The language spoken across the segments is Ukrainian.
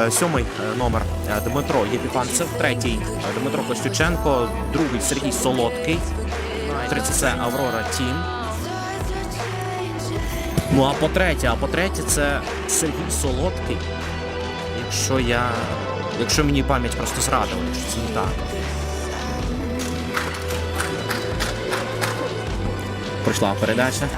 Е, Сьомий е, номер е, Дмитро Єпіфанцев, третій Дмитро Костюченко, другий Сергій Солодкий, третій це Аврора Тім. Ну а по третє, а по третє це Сергій Солодкий. Якщо я. Якщо мені пам'ять просто зрадила, якщо це не так. Пройшла передача.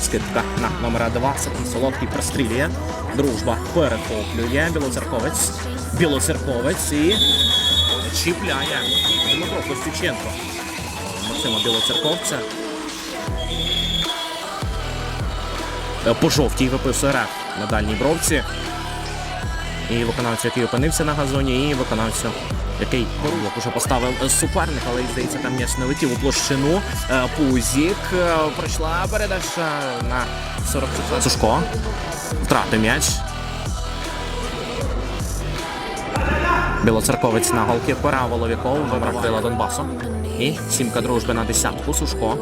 Скидка на номера 2. Сергій Солодкий прострілює. Дружба перехоплює. Білоцерковець. Білоцерковець і чіпляє Дмитро Костюченко. Максима Білоцерковця. По жовтій виписує реф на дальній бровці. І виконавцю, який опинився на газоні, і виконавцю, який порулок уже поставив суперник, але здається, там м'яч не летів у площину. Е, Пузік е, пройшла передача на 44 Сушко. Втратив м'яч. Білоцерковець на голкіпера Воловіков вибрав крила Донбасу. І сімка дружби на десятку. Сушко.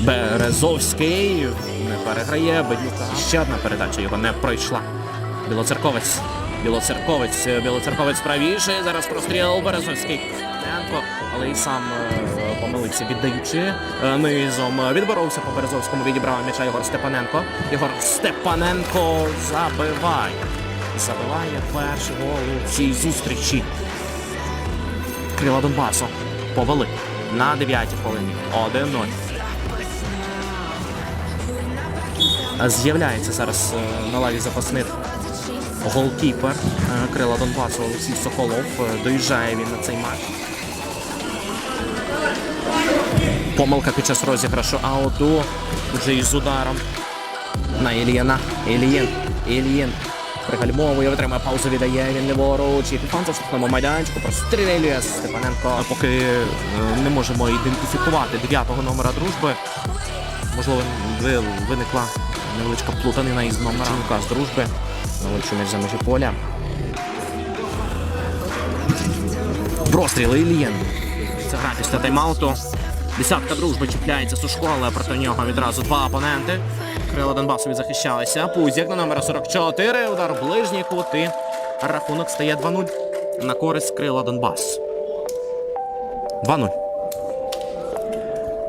Березовський не переграє. Бедюка. Ще одна передача його не пройшла. Білоцерковець. Білоцерковець. Білоцерковець правіше. Зараз простріл Березовський. Але і сам е, помилився, віддаючи е, низом. Відборовся по Березовському, відібрав м'яча Єгор Степаненко. Єгор Степаненко забиває. Забиває перший гол у цій зустрічі. Крила Донбасу повели на 9 хвилині. 1-0. З'являється зараз е, на лаві запасних голкіпер е, крила Донбасу Олексій Соколов. Е, Доїжджає він на цей матч. Помилка під час розіграшу ауту. Вже із ударом на Ільєна. Ільєн. Ільєн. Пригальмовує, витримає паузу, віддає він ліворуч. І за штрафному майданчику прострілює Степаненко. А Поки е, не можемо ідентифікувати дев'ятого номера дружби. Можливо, виникла невеличка плутанина із номером з дружби. Навичу між за межі поля. Простріли Ільєн. Це гра після тайм-ауту. Десятка дружби чіпляється Сушко, але проти нього відразу два опоненти. Крила Донбасу захищалися. Пузяк на номера 44. Удар ближній кут і Рахунок стає 2-0 на користь крила Донбас. 2-0.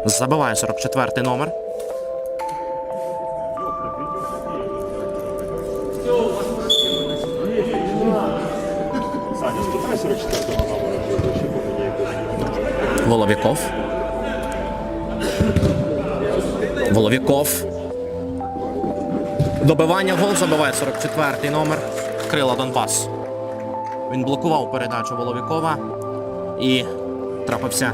Забиває 44-й номер. 44 номера, ще по мені якось. Воловіков. Воловіков. Добивання гол забиває 44-й номер Крила Донбас. Він блокував передачу Воловікова і трапився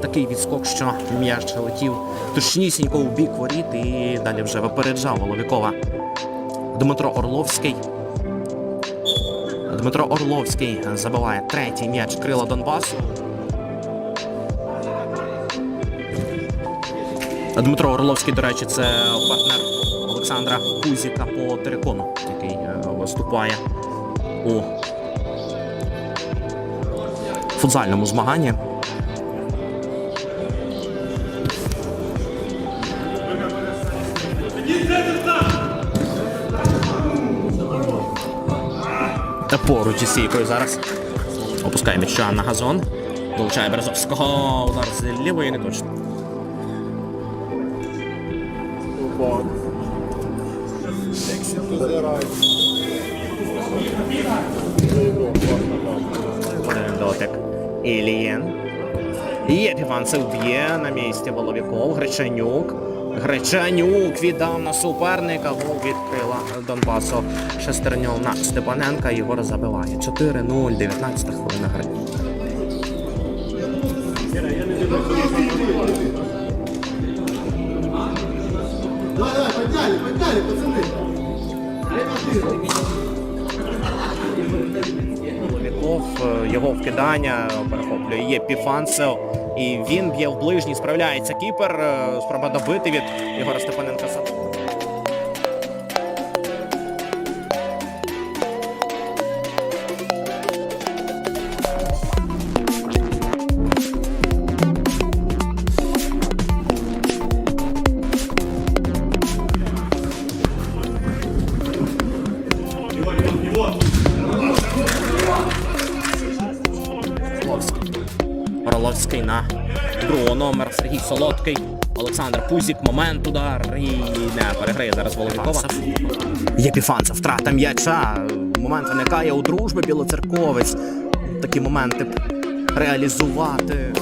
такий відскок, що м'яч летів точнісінько у бік воріт і далі вже випереджав Воловікова. Дмитро Орловський. Дмитро Орловський забиває третій м'яч Крила Донбасу. Дмитро Орловський, до речі, це партнер Олександра Кузіка по терикону, який е, виступає у футзальному змаганні. Поруч із стійкою зараз. Опускає м'яча на газон. Долучає Березовського. Удар з лівої не точно. Дотик. Ілієн. Єпіванцев б'є на місці Воловіков. Гречанюк. Гречанюк віддав на суперника. Гол відкрила Донбасу шестерньов на Степаненка. Єгор забиває. 4-0, 19 хвилина гри. Подняли, подняли, е, його вкидання перехоплює Єпіфанцев. І він б'є в ближній, справляється кіпер. е, Спроба добити від Ігора Степаненка. Орловський на другого номер Сергій Солодкий. Олександр Пузік, момент удар і не переграє зараз Воловікова. Єпіфанцев, втрата м'яча. Момент виникає у дружби білоцерковець. Такі моменти реалізувати.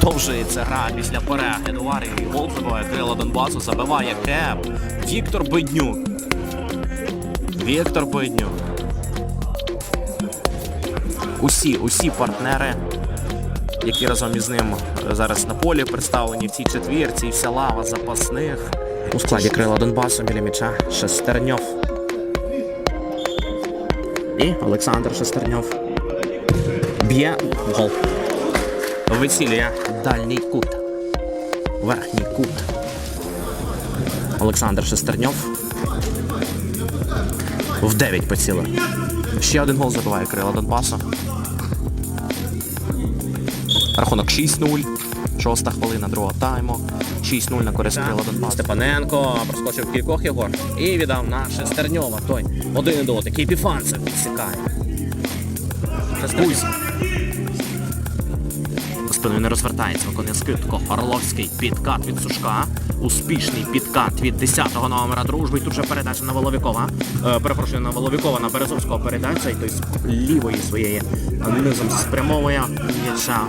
Продовжується гра після перегляду Варії Голфова. Крила Донбасу забиває кеп. Віктор Беднюк. Віктор Беднюк. Усі, усі партнери, які разом із ним зараз на полі представлені в цій четвірці, і вся лава запасних. У складі крила Донбасу біля м'яча Шестерньов. І Олександр Шестерньов. Б'є гол. Вицілює дальній кут. Верхній кут. Олександр Шестерньов. В 9 поцілив. Ще один гол забиває крила Донбасу. Рахунок 6-0. Шоста хвилина другого тайму. 6-0 на користь крила Донбасу. Степаненко проскочив кількох його і віддав на Шестерньова. Той один дотик. І Піфанцев підсікає. Шестерньов. Спиною не розвертається, виконує скидку. Орловський підкат від Сушка. Успішний підкат від 10-го номера дружби. І тут же передача на Воловікова. Е, перепрошую, на Воловікова на Березовського передача. І той з лівої своєї низом спрямовує м'яча.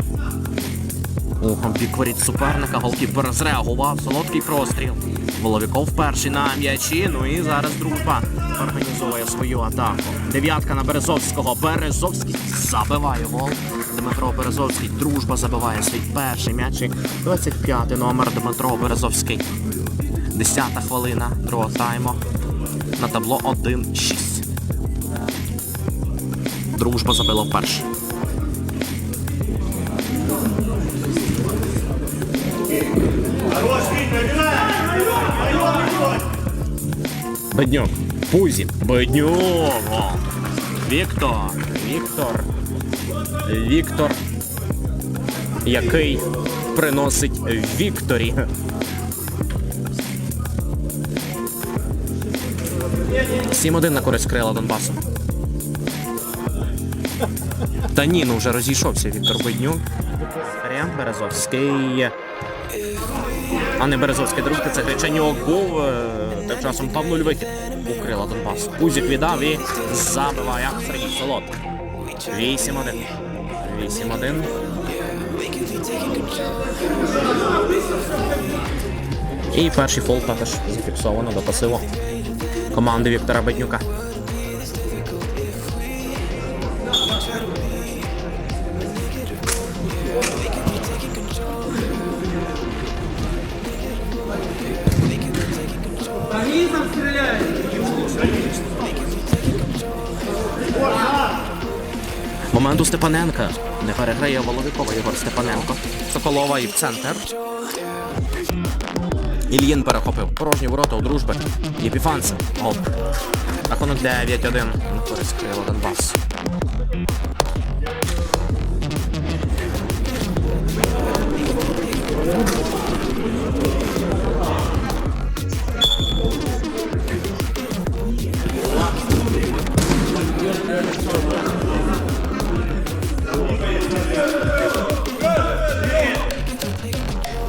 У воріт суперника. Голкіпер зреагував. Солодкий простріл. Воловіков перший на м'ячі. Ну і зараз дружба організовує свою атаку. Дев'ятка на Березовського. Березовський забиває гол. Дмитро Березовський. Дружба забиває свій перший м'яч. 25-й номер Дмитро Березовський. Десята хвилина другого тайму. На табло 1-6. Дружба забила вперше. Беднюк. Пузі. Беднюк. О. Віктор. Віктор. Віктор. Який приносить Вікторі. Сім один на користь крила Донбасу. Та ні, ну вже розійшовся Віктор. Варіант Березовський. А не Березовський дружки, це Гречанюк був. е, Тим часом 2-0 вихід у крила Донбасу. Пузік віддав і забиває Сергій Солод. 8-1. 8-1. І перший фол також зафіксовано до пасиву команди Віктора Беднюка. Момент у Степаненка. Не переграє Воловикова Єгор Степаненко. Соколова і в центр. Ільїн перехопив. Порожні ворота у дружби. Єпіфанцев. Рахунок 9-1 на користь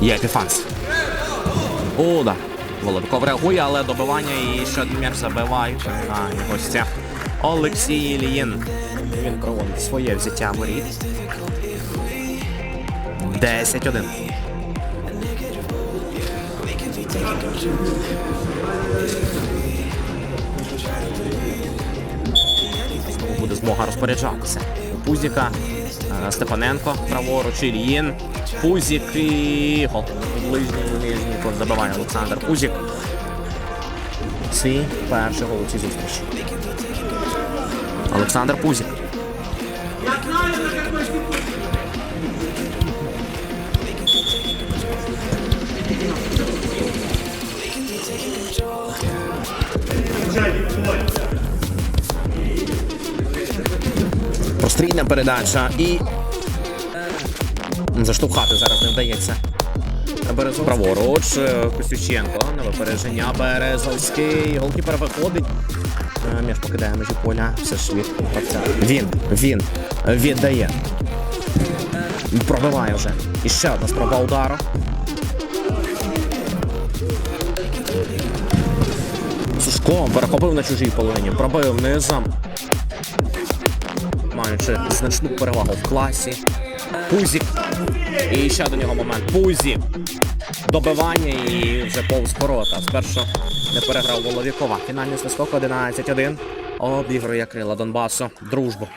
Донбас. Єпіфанцев. Удар. Володков реагує, але добивання і ще м'яч забивають на гостях. Олексій Іліїн. Він проводить своє взяття воріт. 10-1. Буде змога розпоряджатися. У Пузіка, Степаненко, праворуч, Ільїн. Пузік і гол. Ближній нижній кут забиває Олександр Пузік. Свій перший гол у зустрічі. Олександр Пузік. Прострільна передача і заштовхати зараз не вдається Березовський. Праворуч. е, Костюченко. На випередження. Березовський. Голкіпер виходить. Е, М'яч покидає межі поля. Все ж. Він. Він. Віддає. Пробиває вже. І ще одна спроба удару. Сушко перехопив на чужій половині, пробив низом. Маючи значну перевагу в класі. Пузік. І ще до нього момент. Пузі. Добивання і вже повз ворота. Спершу не переграв Воловікова. Фінальний свисток 11-1. Обігрує крила Донбасу. Дружбу.